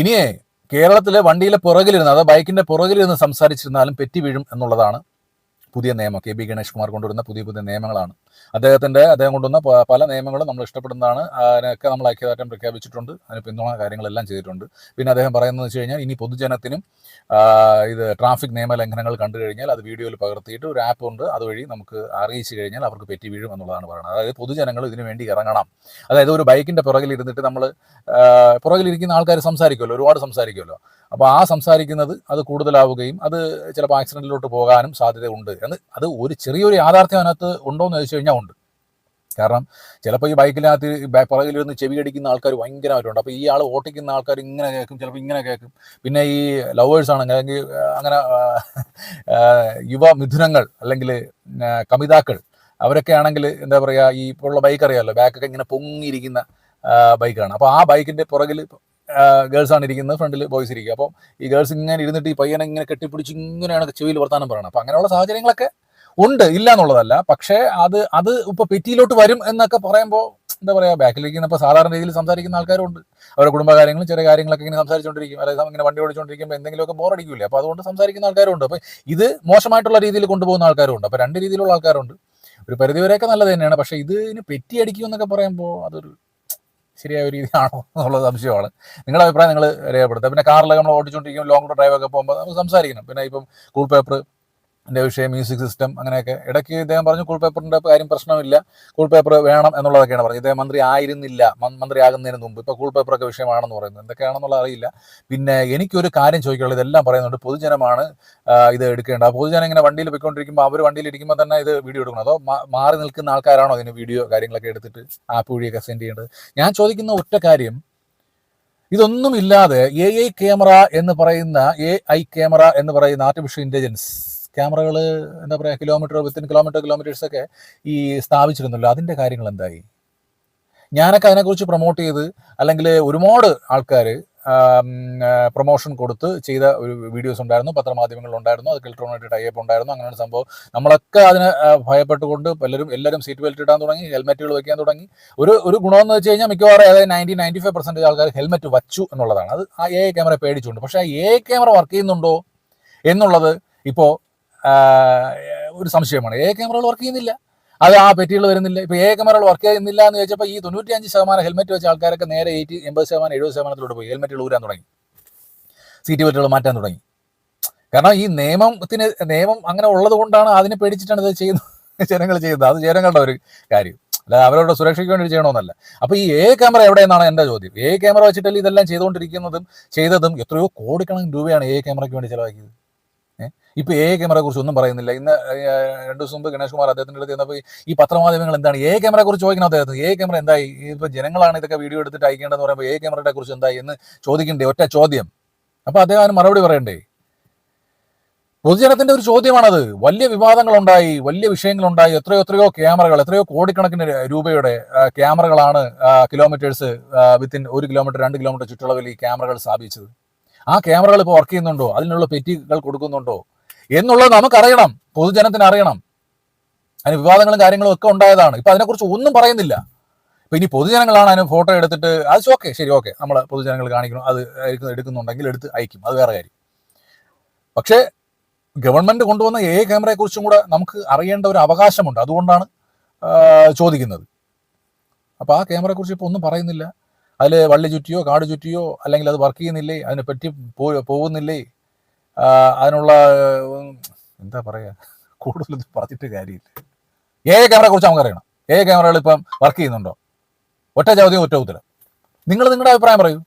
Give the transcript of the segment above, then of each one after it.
ഇനിയേ കേരളത്തിലെ വണ്ടിയിലെ പുറകിലിരുന്ന് അതായത് ബൈക്കിന്റെ പുറകിലിരുന്ന് സംസാരിച്ചിരുന്നാലും പെറ്റി വീഴും എന്നുള്ളതാണ് പുതിയ നിയമം. കെ ബി ഗണേഷ് കുമാർ കൊണ്ടുവരുന്ന പുതിയ പുതിയ നിയമങ്ങളാണ്. അദ്ദേഹത്തിന്റെ അദ്ദേഹം കൊണ്ടുവന്ന പല നിയമങ്ങളും നമ്മൾ ഇഷ്ടപ്പെടുന്നതാണ്. അതിനൊക്കെ നമ്മൾ ഐക്യദാർഢ്യം പ്രഖ്യാപിച്ചിട്ടുണ്ട്. അതിന് പിന്തുണ കാര്യങ്ങളെല്ലാം ചെയ്തിട്ടുണ്ട്. പിന്നെ അദ്ദേഹം പറയുന്നത് വെച്ച് കഴിഞ്ഞാൽ ഇനി പൊതുജനത്തിനും ഇത് ട്രാഫിക് നിയമ ലംഘനങ്ങൾ കണ്ടു കഴിഞ്ഞാൽ അത് വീഡിയോയിൽ പകർത്തിയിട്ട് ഒരു ആപ്പ് ഉണ്ട്. അതുവഴി നമുക്ക് അറിയിച്ചു കഴിഞ്ഞാൽ അവർക്ക് പെറ്റി വീഴും എന്നുള്ളതാണ് പറയുന്നത്. അതായത് പൊതുജനങ്ങൾ ഇതിനു വേണ്ടി ഇറങ്ങണം. അതായത് ഒരു ബൈക്കിന്റെ പുറകിൽ ഇരുന്നിട്ട് നമ്മൾ പുറകിലിരിക്കുന്ന ആൾക്കാർ സംസാരിക്കുമല്ലോ. ഒരുപാട് സംസാരിക്കുമല്ലോ. അപ്പോൾ ആ സംസാരിക്കുന്നത് അത് കൂടുതലാവുകയും അത് ചിലപ്പോൾ ആക്സിഡന്റിലോട്ട് പോകാനും സാധ്യതയുണ്ട് എന്ന് അത് ഒരു ചെറിയൊരു യാഥാർത്ഥ്യം അതിനകത്ത് ഉണ്ടോ എന്ന് ചോദിച്ചു ഉണ്ട് കാരണം ചിലപ്പോൾ ഈ ബൈക്കിനകത്ത് പുറകിലിരുന്ന് ചെവി അടിക്കുന്ന ആൾക്കാർ ഭയങ്കരമായിട്ടുണ്ട്. അപ്പോൾ ഈ ആൾ ഓട്ടിക്കുന്ന ആൾക്കാർ ഇങ്ങനെ കേൾക്കും ചിലപ്പോൾ ഇങ്ങനെ കേൾക്കും. പിന്നെ ഈ ലവേഴ്സ് ആണെങ്കിൽ അല്ലെങ്കിൽ അങ്ങനെ യുവ മിഥുനങ്ങൾ അല്ലെങ്കിൽ കവിതാക്കൾ അവരൊക്കെ ആണെങ്കിൽ എന്താ പറയുക ഈ ഇപ്പോഴുള്ള ബൈക്ക് അറിയാമല്ലോ ബാക്കൊക്കെ ഇങ്ങനെ പൊങ്ങിയിരിക്കുന്ന ബൈക്കാണ് അപ്പോൾ ആ ബൈക്കിന്റെ പുറകിൽ ഗേൾസ് ആണ് ഇരിക്കുന്നത് ഫ്രണ്ടിൽ ബോയ്സ് ഇരിക്കുക. അപ്പോൾ ഈ ഗേൾസ് ഇങ്ങനെ ഇരുന്നിട്ട് ഈ പയ്യനെ ഇങ്ങനെ കെട്ടിപ്പിടിച്ച് ഇങ്ങനെയാണ് ചെവിയിൽ വർത്താനം പറയണം അപ്പോൾ അങ്ങനെയുള്ള സാഹചര്യങ്ങളൊക്കെ ഉണ്ട് ഇല്ല എന്നുള്ളതല്ല. പക്ഷേ അത് അത് ഇപ്പൊ പെറ്റിയിലോട്ട് വരും എന്നൊക്കെ പറയുമ്പോൾ എന്താ പറയാ ബാക്കിലിരിക്കുന്നപ്പോൾ സാധാരണ രീതിയിൽ സംസാരിക്കുന്ന ആൾക്കാരുണ്ട്. അവരുടെ കുടുംബകാര്യങ്ങളും ചെറിയ കാര്യങ്ങളൊക്കെ ഇങ്ങനെ സംസാരിച്ചുകൊണ്ടിരിക്കും അതായത് ഇങ്ങനെ വണ്ടി ഓടിച്ചുകൊണ്ടിരിക്കുമ്പോൾ എന്തെങ്കിലുമൊക്കെ ബോറടിക്കില്ലേ അപ്പോൾ അതുകൊണ്ട് സംസാരിക്കുന്ന ആൾക്കാരുണ്ട്. അപ്പോൾ ഇത് മോശമായിട്ടുള്ള രീതിയിൽ കൊണ്ടുപോകുന്ന ആൾക്കാരുണ്ട്. അപ്പോൾ രണ്ട് രീതിയിലുള്ള ആൾക്കാരുണ്ട്. ഒരു പരിധിവരെയൊക്കെ നല്ലത് തന്നെയാണ്. പക്ഷേ ഇതിന് പെറ്റി അടിക്കും എന്നൊക്കെ പറയുമ്പോൾ അതൊരു ശരിയായ ഒരു രീതിയാണോ എന്നുള്ള സംശയമാണ്. നിങ്ങളുടെ അഭിപ്രായം നിങ്ങൾ രേഖപ്പെടുത്തുക. പിന്നെ കാറിലൊക്കെ നമ്മൾ ഓടിച്ചുകൊണ്ടിരിക്കും ലോങ് ഡ്രൈവ് ഒക്കെ പോകുമ്പോൾ നമുക്ക് സംസാരിക്കണം. പിന്നെ ഇപ്പം കൂൾ പേപ്പർ ന്റെ വിഷയം മ്യൂസിക് സിസ്റ്റം അങ്ങനെയൊക്കെ. ഇടയ്ക്ക് ഇദ്ദേഹം പറഞ്ഞു കൂൾ പേപ്പറിന്റെ കാര്യം പ്രശ്നമില്ല. കൂൾ പേപ്പർ വേണം എന്നുള്ളതൊക്കെയാണ് പറഞ്ഞത്. ഇദ്ദേഹം മന്ത്രി ആയിരുന്നില്ല. മന്ത്രി ആകുന്നതിന് മുമ്പ്. ഇപ്പോൾ കൂൾ പേപ്പറൊക്കെ വിഷയമാണെന്ന് പറയുന്നത്. എന്തൊക്കെയാണെന്നുള്ള അറിയില്ല. പിന്നെ എനിക്കൊരു കാര്യം ചോദിക്കാനുള്ളത് ഇതെല്ലാം പറയുന്നുണ്ട്. പൊതുജനമാണ് ഇത് എടുക്കേണ്ടത്. ആ പൊതുജനം ഇങ്ങനെ വണ്ടിയിൽ പോയിക്കൊണ്ടിരിക്കുമ്പോൾ അവർ വണ്ടിയിൽ ഇരിക്കുമ്പോൾ തന്നെ ഇത് വീഡിയോ എടുക്കണം. അതോ മാറി നിൽക്കുന്ന ആൾക്കാരാണോ അതിന് വീഡിയോ കാര്യങ്ങളൊക്കെ എടുത്തിട്ട് ആപ്പ് വഴിയൊക്കെ സെൻഡ് ചെയ്യേണ്ടത്? ഞാൻ ചോദിക്കുന്ന ഒറ്റ കാര്യം. ഇതൊന്നുമില്ലാതെ എ ഐ ക്യാമറ എന്ന് പറയുന്ന എ ഐ ക്യാമറ എന്ന് പറയുന്ന ആർട്ടിഫിഷ്യൽ ഇന്റലിജൻസ് ക്യാമറകൾ എന്താ പറയുക കിലോമീറ്റർ വിത്തിൻ കിലോമീറ്റർ കിലോമീറ്റേഴ്സ് ഒക്കെ ഈ സ്ഥാപിച്ചിരുന്നല്ലോ. അതിന്റെ കാര്യങ്ങൾ എന്തായി? ഞാനൊക്കെ അതിനെക്കുറിച്ച് പ്രൊമോട്ട് ചെയ്ത് അല്ലെങ്കിൽ ഒരുപാട് ആൾക്കാർ പ്രൊമോഷൻ കൊടുത്ത് ചെയ്ത ഒരു വീഡിയോസ് ഉണ്ടായിരുന്നു. പത്രമാധ്യമങ്ങളിൽ ഉണ്ടായിരുന്നു. അത് കിൽട്രോണായിട്ട് ടൈപ്പ് ഉണ്ടായിരുന്നു. അങ്ങനെ ഒരു സംഭവം. നമ്മളൊക്കെ അതിന് ഭയപ്പെട്ടുകൊണ്ട് പലരും എല്ലാവരും സീറ്റ് ബെൽറ്റ് ഇടാൻ തുടങ്ങി ഹെൽമെറ്റുകൾ വെക്കാൻ തുടങ്ങി. ഒരു ഒരു ഗുണമെന്ന് വെച്ച് കഴിഞ്ഞാൽ മിക്കവാറും അതായത് നയന്റി നയന്റി ഫൈവ് പെർസെന്റേജ് ആൾക്കാർ ഹെൽമെറ്റ് വച്ചു എന്നുള്ളതാണ്. അത് ആ എ ക്യാമറ പേടിച്ചുകൊണ്ട്. പക്ഷേ ആ എ ക്യാമറ വർക്ക് ചെയ്യുന്നുണ്ടോ എന്നുള്ളത് ഇപ്പോൾ ഒരു സംശയമാണ്. എ ക്യാമറകൾ വർക്ക് ചെയ്യുന്നില്ല. അത് ആ പെറ്റികൾ വരുന്നില്ല. ഇപ്പോൾ എ ക്യാമറകൾ വർക്ക് ചെയ്യുന്നില്ല എന്ന് ചോദിച്ചപ്പോൾ ഈ തൊണ്ണൂറ്റി അഞ്ച് ശതമാനം ഹെൽമെറ്റ് വെച്ച ആൾക്കാരൊക്കെ നേരെ എയ്റ്റി എൺപത് ശതമാനം എഴുപത് ശതമാനത്തിലോട്ട് പോയി. ഹെൽമെറ്റുകൾ ഊരാൻ തുടങ്ങി. സീറ്റ് ബെൽറ്റുകൾ മാറ്റാൻ തുടങ്ങി. കാരണം ഈ നിയമത്തിന് നിയമം അങ്ങനെ ഉള്ളത് കൊണ്ടാണ് അതിനെ പേടിച്ചിട്ടാണ് ഇത് ചെയ്യുന്നത് ജനങ്ങൾ ചെയ്യുന്നത്. അത് ജനങ്ങളുടെ ഒരു കാര്യം. അല്ലാതെ അവരവരുടെ സുരക്ഷയ്ക്ക് വേണ്ടി ചെയ്യണമെന്നല്ല. അപ്പൊ ഈ എ ക്യാമറ എവിടെയെന്നാണ് എന്റെ ചോദ്യം. എ ക്യാമറ വെച്ചിട്ടല്ലേ ഇതെല്ലാം ചെയ്തുകൊണ്ടിരിക്കുന്നതും ചെയ്തതും എത്രയോ കോടിക്കണക്കിന് രൂപയാണ് എ ക്യാമറയ്ക്ക് വേണ്ടി ചെലവാക്കിയത്. ഏഹ് ഇപ്പൊ എ ക്യാമറയെ കുറിച്ച് ഒന്നും പറയുന്നില്ല. ഇന്ന് രണ്ടു ദിവസം മുമ്പ് ഗണേഷ് കുമാർ അദ്ദേഹത്തിന്റെ അടുത്ത് ചെന്നപ്പോൾ ഈ പത്രമാധ്യമങ്ങൾ എന്താണ്? എ ക്യാമറയെ കുറിച്ച് ചോദിക്കണം അദ്ദേഹത്തിന്. എ ക്യാമറ എന്തായി? ഇപ്പൊ ജനങ്ങളാണ് ഇതൊക്കെ വീഡിയോ എടുത്തിട്ട് അയക്കേണ്ടതെന്ന് പറയുമ്പോൾ എ ക്യാമറയെ കുറിച്ച് എന്തായി എന്ന് ചോദിക്കണ്ടേ? ഒറ്റ ചോദ്യം. അപ്പൊ അദ്ദേഹം മറുപടി പറയണ്ടേ? പൊതുജനത്തിന്റെ ഒരു ചോദ്യമാണത്. വലിയ വിവാദങ്ങളുണ്ടായി വലിയ വിഷയങ്ങളുണ്ടായി. എത്രയോ എത്രയോ ക്യാമറകൾ എത്രയോ കോടിക്കണക്കിന് രൂപയുടെ ക്യാമറകളാണ് കിലോമീറ്റേഴ്സ് വിത്തിൻ ഒരു കിലോമീറ്റർ രണ്ട് കിലോമീറ്റർ ചുറ്റളവിൽ ഈ ക്യാമറകൾ സ്ഥാപിച്ചത്. ആ ക്യാമറകൾ ഇപ്പോൾ വർക്ക് ചെയ്യുന്നുണ്ടോ? അതിനുള്ള പെറ്റികൾ കൊടുക്കുന്നുണ്ടോ? എന്നുള്ളത് നമുക്കറിയണം. പൊതുജനത്തിന് അറിയണം. അതിന് വിവാദങ്ങളും കാര്യങ്ങളും ഒക്കെ ഉണ്ടായതാണ്. ഇപ്പം അതിനെക്കുറിച്ച് ഒന്നും പറയുന്നില്ല. ഇപ്പം ഇനി പൊതുജനങ്ങളാണ് അതിന് ഫോട്ടോ എടുത്തിട്ട് അത് ഓക്കെ ശരി ഓക്കെ നമ്മൾ പൊതുജനങ്ങൾ കാണിക്കണം. അത് എടുക്കുന്ന- എടുക്കുന്നുണ്ടെങ്കിൽ എടുത്ത് അയക്കും. അത് വേറെ കാര്യം. പക്ഷേ ഗവൺമെന്റ് കൊണ്ടുവന്ന എ ക്യാമറയെക്കുറിച്ചും കൂടെ നമുക്ക് അറിയേണ്ട ഒരു അവകാശമുണ്ട്. അതുകൊണ്ടാണ് ചോദിക്കുന്നത്. അപ്പോൾ ആ ക്യാമറയെക്കുറിച്ച് ഇപ്പോൾ ഇപ്പൊ ഒന്നും പറയുന്നില്ല. അതിൽ വള്ളി ചുറ്റിയോ കാട് ചുറ്റിയോ അല്ലെങ്കിൽ അത് വർക്ക് ചെയ്യുന്നില്ലേ അതിനെ പറ്റി പോകുന്നില്ലേ അതിനുള്ള എന്താ പറയുക കൂടുതൽ പറഞ്ഞിട്ട് കാര്യമില്ല. എ ക്യാമറയെ കുറിച്ച് നമുക്കറിയണം. എ ക്യാമറകൾ ഇപ്പം വർക്ക് ചെയ്യുന്നുണ്ടോ? ഒറ്റ ചോദ്യം ഒറ്റ ഉത്തരം. നിങ്ങൾ നിങ്ങളുടെ അഭിപ്രായം പറയൂ.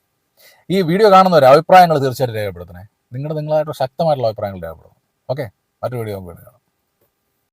ഈ വീഡിയോ കാണുന്നവരെ അഭിപ്രായങ്ങൾ തീർച്ചയായിട്ടും രേഖപ്പെടുത്തണേ. നിങ്ങളുടെ നിങ്ങളായിട്ട് ശക്തമായിട്ടുള്ള അഭിപ്രായങ്ങൾ രേഖപ്പെടുത്തണം. ഓക്കെ? മറ്റൊരു വീഡിയോ നമുക്ക് കാണാം.